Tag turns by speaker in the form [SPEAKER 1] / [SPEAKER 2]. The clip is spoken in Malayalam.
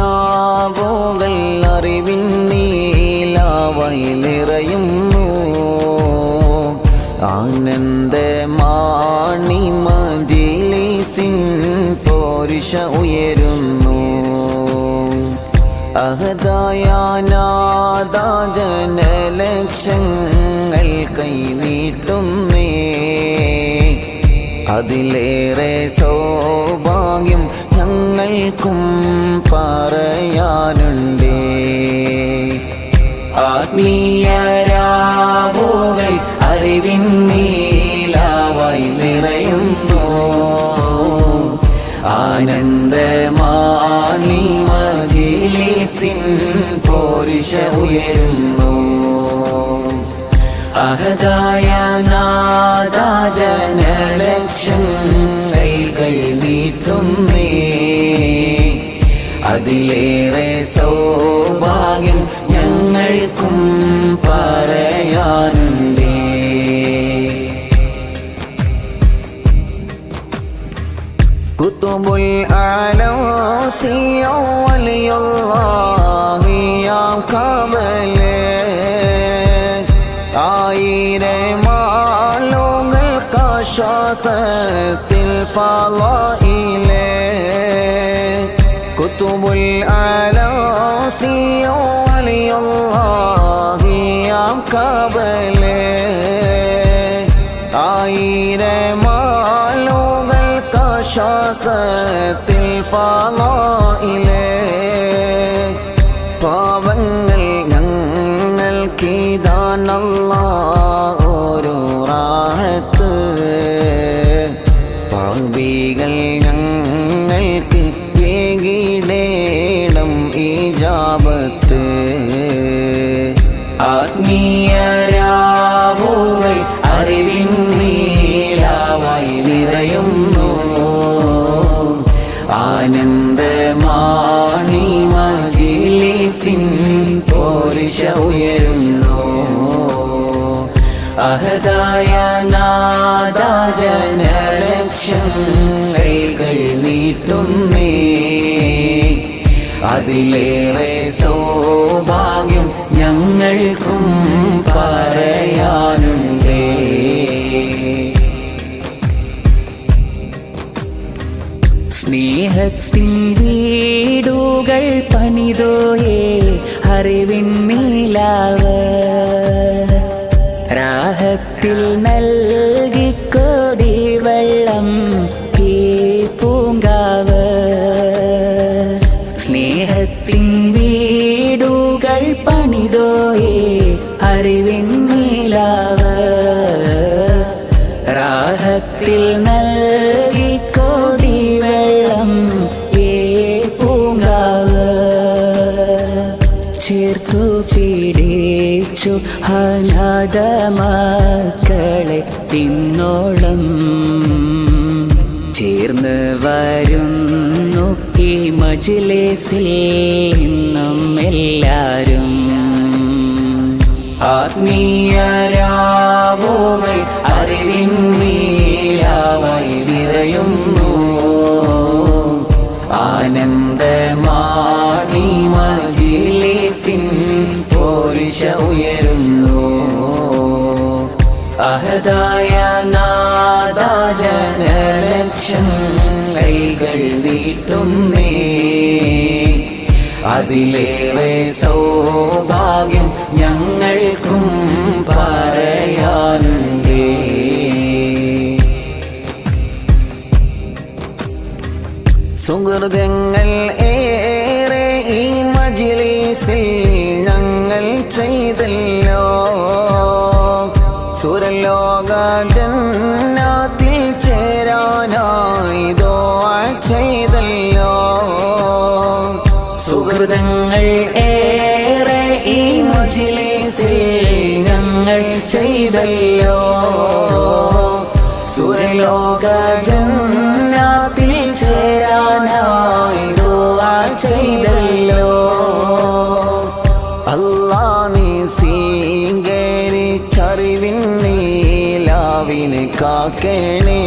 [SPEAKER 1] നീയാരാവോകൾ അറിവിൻ നീലാവായി നിറയുന്നു. ആനന്ദമാണി മജിലിസിൻ പോരുഷ ഉയരുന്നു അഹദായാനാദാജനലക്ഷങ്ങൾ കൈനീട്ടുന്നേ അതിലേറെ സൗഭാഗ്യം ഞങ്ങൾക്കും പറയാനുണ്ടേ. ആത്മീയരാവുകൾ അറിവിൻ നീലാവായി നിറയുന്നു. ആനന്ദമാണി മജിലിസിൻ പോരിഷ ഉയരുന്നു. അഹദായ നാദാജനലക്ഷങ്ങൾ കൈ നീട്ടുന്നേ അതിലേറെ സൗഭാഗ്യം ഞങ്ങൾക്കും പറയാനുണ്ടേ. കുത്തുബുൽ ആലോസിയ വലിയുള്ളാഹിയാം കമലേ. غاصت الفضاء لك كتب الأعلاسي ولي الله يبقى بلك ما لو الكشاست الفضاء لك ഉയരുന്നു. അഹദായ നാദാജനലക്ഷങ്ങൾ കൈ നീട്ടുന്നേ. അതിലേറെ സൗഭാഗ്യം ഞങ്ങൾക്കും പറയാനുണ്ടേ.
[SPEAKER 2] സ്നേഹത്തിൻ വീടുകൾ പണിതോയേ അറിവിൻ നീലാവ് രാഹത്തിൽ നൽകിക്കോടി വെള്ളം ഈ പൂങ്കാവ്. സ്നേഹത്തിൻ വീടുകൾ പണിതോയേ അറിവിൻ നീലാവ് രാഹത്തിൽ നൽകിക്കൊടി ചേർത്തു പിടിച്ചു അനാഥ തിന്നോളം. ചേർന്ന് വരുന്നു ഈ മജിലേസിൽ നിന്നും എല്ലാരും.
[SPEAKER 1] ആത്മീയരാവുകൾ മജിലിസിൻ പോരിശ ഉയരുന്നു. അഹദായ നാദാജനലക്ഷം കൈകൾ നീട്ടുന്നേ അതിലേറെ സൗഭാഗ്യം ഞങ്ങൾക്കും പറയാനുണ്ടേ. സുഹൃതങ്ങൾ ഞങ്ങൾ ചെയ്തല്ലോ. സുരലോക ജന്നാത്തിൽ ചേരാനായി ദോആ ചെയ്തല്ലോ. സുഹൃതങ്ങൾ ഏറെ ഈ മജിലിസിൽ ഞങ്ങൾ ചെയ്തല്ലോ. സുരലോക ജന്നാത്തിൽ ചേരാനായി ദുആ ചെയ്തല്ലോ. അല്ലാ നീ സ്വീകരിച്ചറിവിൻ നീലാവിന് കാക്കണേ.